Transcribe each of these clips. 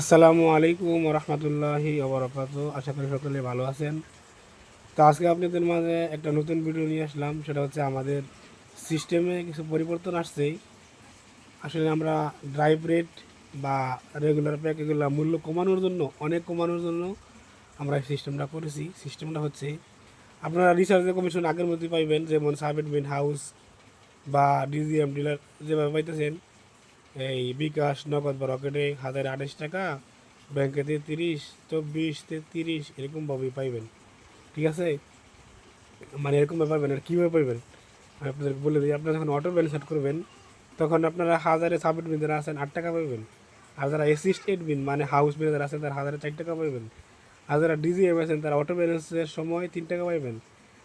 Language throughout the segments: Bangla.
আসসালামু আলাইকুম রহমতুল্লাহি ওবরাকাত। আশা করি সকলে ভালো আছেন। তো আজকে আপনাদের মাঝে একটা নতুন ভিডিও নিয়ে আসলাম। সেটা হচ্ছে আমাদের সিস্টেমে কিছু পরিবর্তন আসছেই। আসলে আমরা ড্রাইভ রেট বা রেগুলার প্যাক এগুলো মূল্য কমানোর জন্য, অনেক কমানোর জন্য আমরা এই সিস্টেমটা করেছি। সিস্টেমটা হচ্ছে, আপনারা রিসার্চের কমিশন আগের মধ্যে পাইবেন, যেমন সাবেট বিন হাউস বা ডিজিএম ডিলার যেভাবে পাইতেছেন এই বিকাশ নগদ বা রকেটে হাজার আঠাশ টাকা ব্যাংকেতে তিরিশ চব্বিশ তেত্রিশ এরকমভাবেই পাইবেন। ঠিক আছে? মানে এরকমভাবে পাইবেন আর কীভাবে পাইবেন? আমি আপনাদেরকে বলে দিই, আপনারা যখন অটো ব্যালেন্স করবেন, তখন আপনারা হাজারে সাবমিট বিন যারা আছেন আট টাকা পাইবেন। আর যারা এইট বিন মানে হাউস যারা আছেন, তারা হাজারে চার টাকা পাইবেন। আর যারা ডিজিএম আছেন, তারা অটো ব্যালেন্সের সময় তিন টাকা পাইবেন।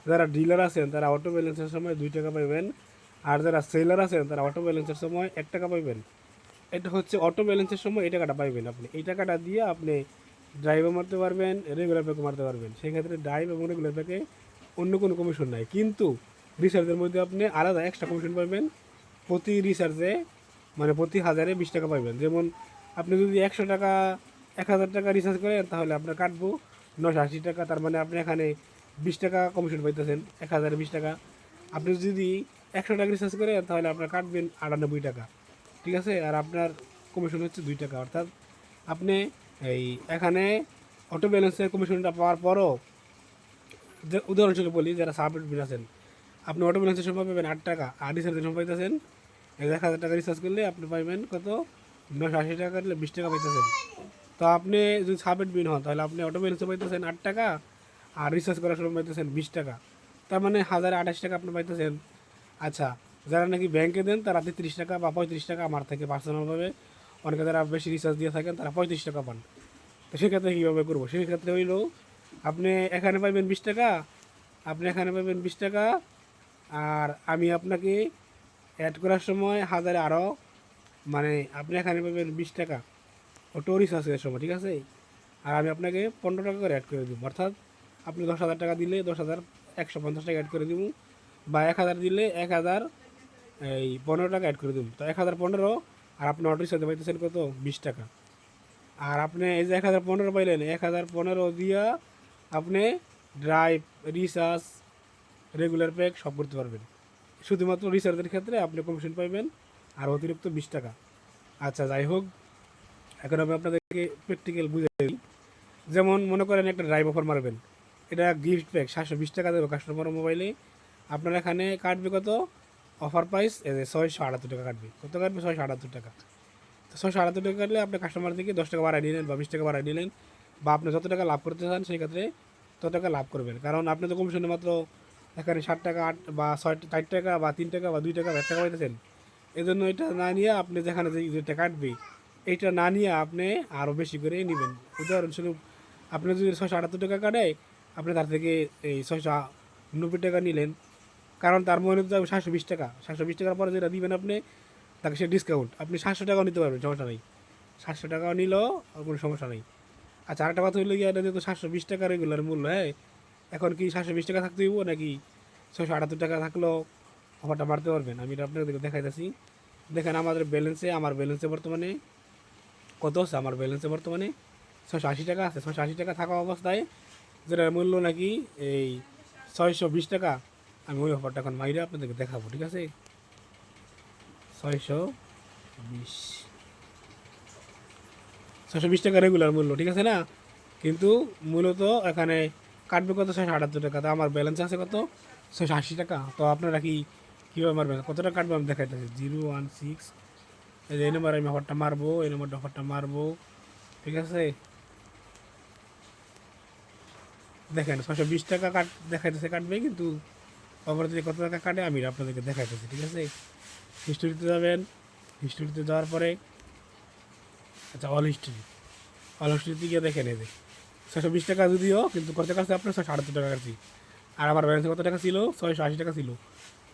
যারা ডিলার আছেন, তারা অটো ব্যালেন্সের সময় দুই টাকা পাইবেন। আর যারা সেলার আছেন, তারা অটো ব্যালেন্সের সময় এক টাকা পাইবেন। এটা হচ্ছে অটো ব্যালেন্সের সময় এই টাকাটা পাইবেন আপনি। এই টাকাটা দিয়ে আপনি ড্রাইভও মারতে পারবেন রেগুলার প্যাকও মারতে পারবেন। সেই ক্ষেত্রে ড্রাইভ এবং রেগুলার প্যাকে অন্য কোনো কমিশন নাই। কিন্তু রিচার্জের মধ্যে আপনি আলাদা এক্সট্রা কমিশন পাবেন। প্রতি রিচার্জে মানে প্রতি হাজারে বিশ টাকা পাবেন যেমন আপনি যদি একশো টাকা, এক হাজার টাকা রিচার্জ করেন, তাহলে আপনার কাটবো নশো আশি টাকা। তার মানে আপনি এখানে বিশ টাকা কমিশন পাইতেছেন, এক হাজারে বিশ টাকা। আপনি যদি একশো টাকা রিচার্জ করেন, তাহলে আপনার কাটবেন আটানব্বই টাকা। ঠিক আছে? আর আপনার কমিশন হচ্ছে দুই টাকা। অর্থাৎ আপনি এই এখানে অটো ব্যালেন্সের কমিশনটা পাওয়ার পরও যে উদাহরণস্বরূপ বলি, যারা সাবমিট আছেন, আপনি অটো ব্যালেন্সের সময় পাবেন আট টাকা, আর রিচার্জের সময় পাইতেছেন এক হাজার টাকা রিচার্জ করলে আপনি পাইবেন কত? নশো আশি টাকা করলে বিশ টাকা পাইতেছেন। তো আপনি যদি সাবমিট বিল হন, তাহলে আপনি অটো ব্যালেন্সে পাইতেছেন আট টাকা, আর রিচার্জ করার সময় পাইতেছেন বিশ টাকা। তার মানে হাজার আঠাশ টাকা আপনি পাইতেছেন। আচ্ছা যারা নাকি ব্যাংকে দেন, তারা তেত্রিশ টাকা বা পঁয়ত্রিশ টাকা আমার থেকে পার্সোনালভাবে অনেকে যারা বেশি রিচার্জ দিয়ে থাকেন, তারা পঁয়ত্রিশ টাকা পান। তো সেক্ষেত্রে কীভাবে করব? সেক্ষেত্রে হইল, আপনি এখানে পাইবেন বিশ টাকা, আপনি এখানে পাইবেন বিশ টাকা, আর আমি আপনাকে অ্যাড করার সময় হাজারে আরও মানে আপনি এখানে পাবেন বিশ টাকা অটো রিচার্জের সময়, ঠিক আছে? আর আমি আপনাকে পনেরো টাকা করে অ্যাড করে দিব। অর্থাৎ আপনি দশ হাজার টাকা দিলে দশ হাজার একশো পঞ্চাশ টাকা অ্যাড করে দিব, বা এক হাজার দিলে এক হাজার এই পনেরো টাকা অ্যাড করে দিব। তো এক হাজার পনেরো, আর আপনি অটো রিচার্জে পাইতেছেন কত? বিশ টাকা। আর আপনি এই যে এক হাজার পনেরো পাইলেন, এক হাজার পনেরো দিয়া আপনি ড্রাইভ রিচার্জ রেগুলার প্যাক সব করতে পারবেন। শুধুমাত্র রিচার্জের ক্ষেত্রে আপনি কমিশন পাইবেন, আর অতিরিক্ত বিশ টাকা। আচ্ছা যাই হোক, এখন আমি আপনাদেরকে প্র্যাকটিক্যাল বুঝে দিই যেমন মনে করেন একটা ড্রাইভ অফার মারবেন, এটা গিফট প্যাক সাতশো বিশ টাকা দেবে কাস্টমার মোবাইলে আপনার এখানে কাটবে কত? অফার প্রাইস ছয়শো আটাত্তর টাকা কাটবে। কত কাটবে? ছয়শো আটাত্তর টাকা। তো ছয়শো আটাত্তর টাকা কাটলে আপনি কাস্টমার থেকে দশ টাকা বাড়াই নিলেন বা বিশ টাকা বাড়াই নিলেন বা আপনি যত টাকা লাভ করতে চান, সেই ক্ষেত্রে তত টাকা লাভ করবেন। কারণ আপনি তো কমিশনে মাত্র এখানে ষাট টাকা, আট বা ছয়, চার টাকা বা তিন টাকা বা দুই টাকা এক টাকা পাইতেছেন এই জন্য এটা না নিয়ে আপনি যেখানে যে যেটা কাটবে, এইটা না নিয়ে আপনি আরও বেশি করে নেবেন। উদাহরণস্বরূপ, আপনি যদি ছয়শো আটাত্তর টাকা কাটে আপনি তার থেকে এই ছয়শো নব্বই টাকা নিলেন কারণ তার মনে তো সাতশো বিশ টাকা। সাতশো বিশ টাকার পরে যেটা দিবেন আপনি, তাকে সে ডিসকাউন্ট আপনি সাতশো টাকাও নিতে পারবেন, সমস্যা নেই। সাতশো টাকাও নিলেও কোনো সমস্যা নেই। আচ্ছা আরেকটা কথা হইলে গিয়ে, এটা যেহেতু সাতশো বিশ টাকা রেগুলার মূল্য হ্যাঁ? এখন কি সাতশো বিশ টাকা থাকতে হইব, নাকি ছশো আটাত্তর টাকা থাকলেও অফারটা মারতে পারবেন? আমি এটা আপনাদেরকে দেখাইতেছি। দেখেন, আমাদের ব্যালেন্সে আমার ব্যালেন্সে বর্তমানে কত আছে? আমার ব্যালেন্সে বর্তমানে ছশো আশি টাকা আছে। ছশো আশি টাকা থাকা অবস্থায় যেটার মূল্য নাকি এই ছয়শো বিশ টাকা আমি ওই অফারটা এখন মাইরে আপনাদেরকে দেখাবো, ঠিক আছে? ছয়শো বিশ। ছশো বিশ টাকা রেগুলার মূল্য, ঠিক আছে না? কিন্তু মূলত এখানে কাটবে কত? ছয়শো আটাত্তর টাকা। তো আমার ব্যালেন্স আছে কত? ছয়শো আশি টাকা। তো আপনারা কি, কীভাবে মারবেন? কত টাকা কাটবে আমি দেখাইতেছি। Zero, one, six. এই যে এই নম্বরে আমি অফারটা মারবো, এই নম্বরটা অফারটা মারবো, ঠিক আছে? দেখেন ছশো বিশ টাকা কাট দেখাইতেছে কাটবে, কিন্তু পরবর্তীতে কত টাকা কাটে, আমি আপনাদেরকে দেখাইতেছি ঠিক আছে? হিস্টোরিতে যাবেন হিস্টোরিতে যাওয়ার পরে আচ্ছা অল হিস্ট্রি অল হিস্ট্রিতে গিয়ে দেখেন এই যে ছশো বিশ টাকা যদিও, কিন্তু কত টাকা আছে আপনার? ছশো আটাত্তর টাকা কাটছি। আর আমার ব্যালেন্সে কত টাকা ছিল? ছয়শো আশি টাকা ছিল।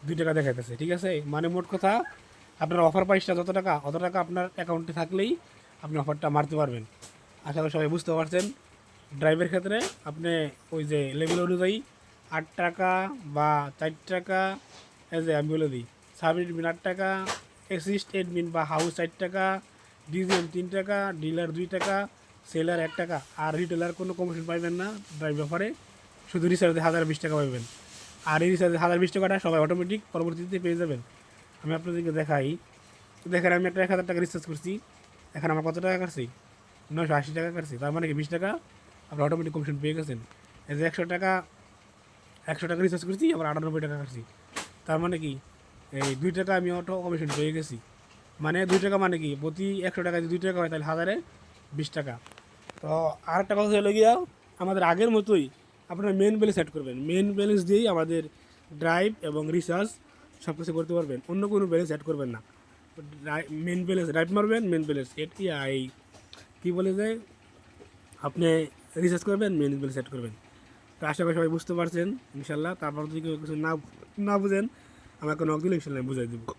দুই টাকা দেখাইতেছে, ঠিক আছে? মানে মোট কথা, আপনার অফার প্রাইসটা যত টাকা, অত টাকা আপনার অ্যাকাউন্টে থাকলেই আপনি অফারটা মারতে পারবেন। আশা করি সবাই বুঝতে পারছেন। ড্রাইভের ক্ষেত্রে আপনি ওই যে লেভেল অনুযায়ী আট টাকা বা চার টাকা, এই যে আমি বলে দিই সাবমিট বিন আট টাকা এসিস্ট এডমিন বা হাউস চার টাকা ডিজিএম তিন টাকা ডিলার দুই টাকা সেলার এক টাকা। আর রিটেলার কোনো কমিশন পাইবেন না ড্রাইভ ব্যাপারে শুধু রিচার্জে হাজার বিশ টাকা পাইবেন। আর এই রিচার্জে হাজার বিশ টাকাটা সবাই অটোমেটিক পরবর্তীতে পেয়ে যাবেন। আমি আপনাদেরকে দেখাই। দেখেন, আমি একটা এক হাজার টাকা রিচার্জ করছি। এখন আমার কত টাকা কাটছি? নয়শো আশি টাকা কাটছি। তার মানে কি বিশ টাকা? আপনি অটোমেটিক কমিশন পেয়ে গেছেন। এই একশো টাকা একশো টাকা রিচার্জ করছি, আবার আটানব্বই টাকা কাটছি। তার মানে কি? এই দুই টাকা আমি অটো কমিশন পেয়ে গেছি। মানে দুই টাকা মানে কি? প্রতি একশো টাকা যদি দুই টাকা হয়, তাহলে হাজারে বিশ টাকা। তো আর একটা কথা হলো গিয়া, আমাদের আগের মতোই আপনারা মেন ব্যালেন্স সেট করবেন। মেন ব্যালেন্স দিয়েই আমাদের ড্রাইভ এবং রিচার্জ সব কিছু করতে পারবেন। অন্য কোনো ব্যালেন্স অ্যাড করবেন না। মেন ব্যালেন্স ড্রাইভ মারবেন মেন ব্যালেন্স এই কী বলে যায় আপনি রিচার্জ করবেন মেন ব্যালেন্স সেট করবেন। তো আশা করি সবাই বুঝতে পারছেন, ইনশাল্লাহ। তারপর যদি কেউ কিছু না না বুঝেন, আমাকে নক দিলে ইনশাল্লাহ বুঝাই দেবো।